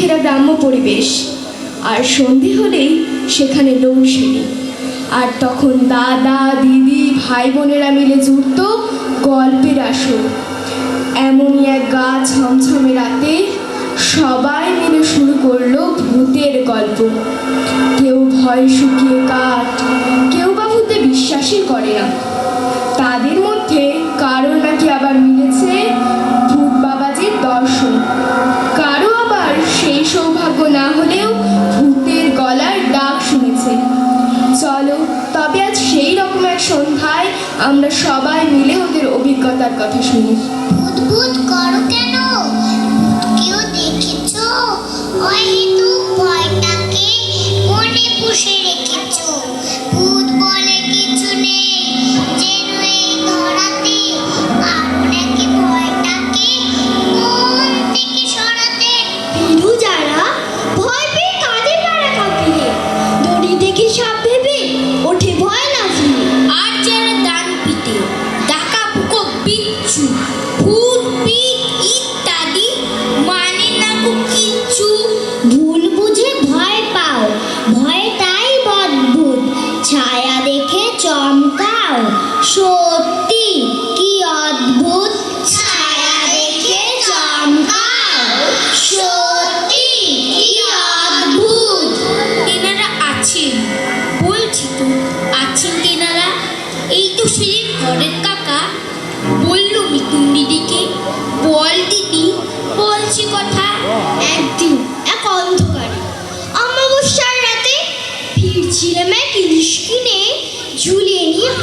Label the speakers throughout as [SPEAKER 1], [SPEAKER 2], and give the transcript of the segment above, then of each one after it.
[SPEAKER 1] ঘেরা গ্রাম্য পরিবেশ। আর সন্ধে হলেই সেখানে লোকশিলি আর তখন দাদা, দিদি ভাই বোনেরা মিলে জুড়ত গল্পের আসর। এমনই এক গা ছমছমে রাতে সবাই মিলে শুরু করল ভূতের গল্প। কেউ ভয় শুকিয়ে কাঠ আমরা সবাই মিলে ওদের অভিজ্ঞতার কথা শুনি।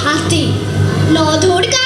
[SPEAKER 2] হাতে। নধর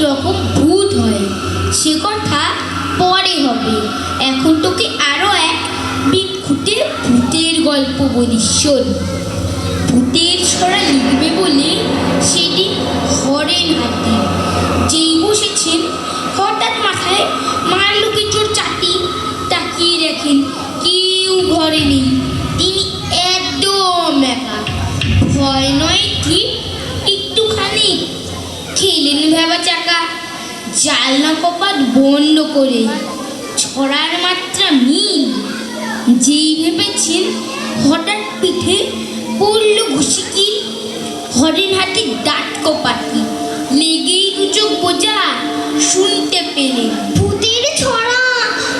[SPEAKER 3] রকম ভূত হয়। সে কথা পরে হবে। এখন তোকে আরও এক বিক্ষুটে ভূতের গল্প বলি, শোন। ভূতের ছড়া লিখবে বলে সেটি হরেন হাতে। যেই বসেছেন, হঠাৎ মাথায় মারল কিছুর চাটি তাকিয়ে দেখেন কেউ ঘরে নেই। জালনা কপাট বন্ধ করে। ছড়ার মাত্রা মিল। যেই ভেবেছেন হঠাৎ পিঠে পড়ল ঘুষিকি হরেন হাতে দাঁত কপাটি। লেগেই দু চোখ বোঝা শুনতে পেলে
[SPEAKER 4] ভূতের ছড়া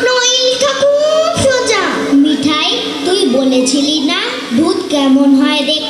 [SPEAKER 4] নইলটা খুব সোজা। মিঠাই তুই বলেছিলি না ভূত কেমন হয় দেখতে?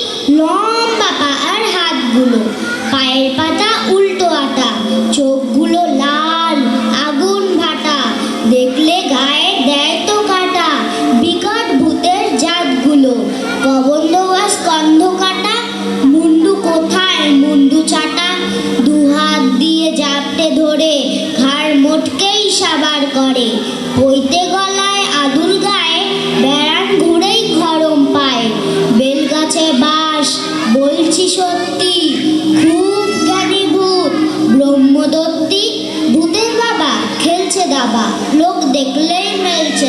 [SPEAKER 4] ধরে ঘাড় মোটকেই সাবার করে। বইতে গলায় আদুল গায়ে, বেড়ান ঘুরেই খরম পায়। বেলগাছে বাস, বলছি সত্যি, খুব জ্ঞানী ভূত। ব্রহ্মদত্তি, ভূতের বাবা, খেলছে দাবা। লোক দেখলেই মেলছে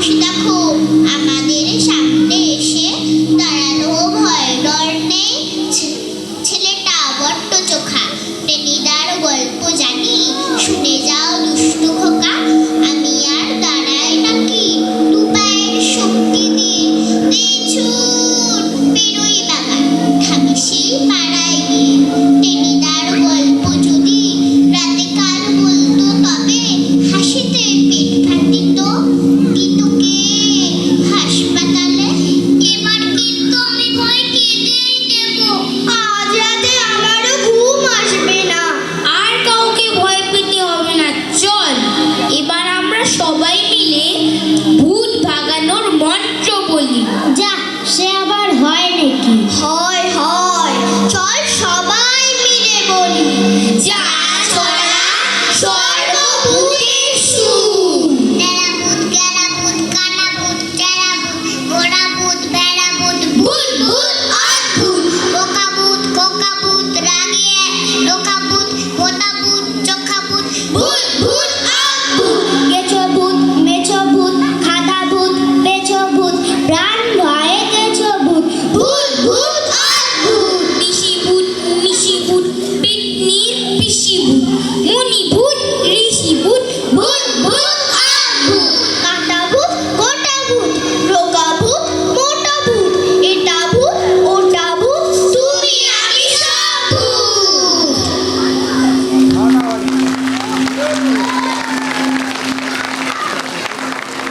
[SPEAKER 4] 是大酷。піші будь, муні будь,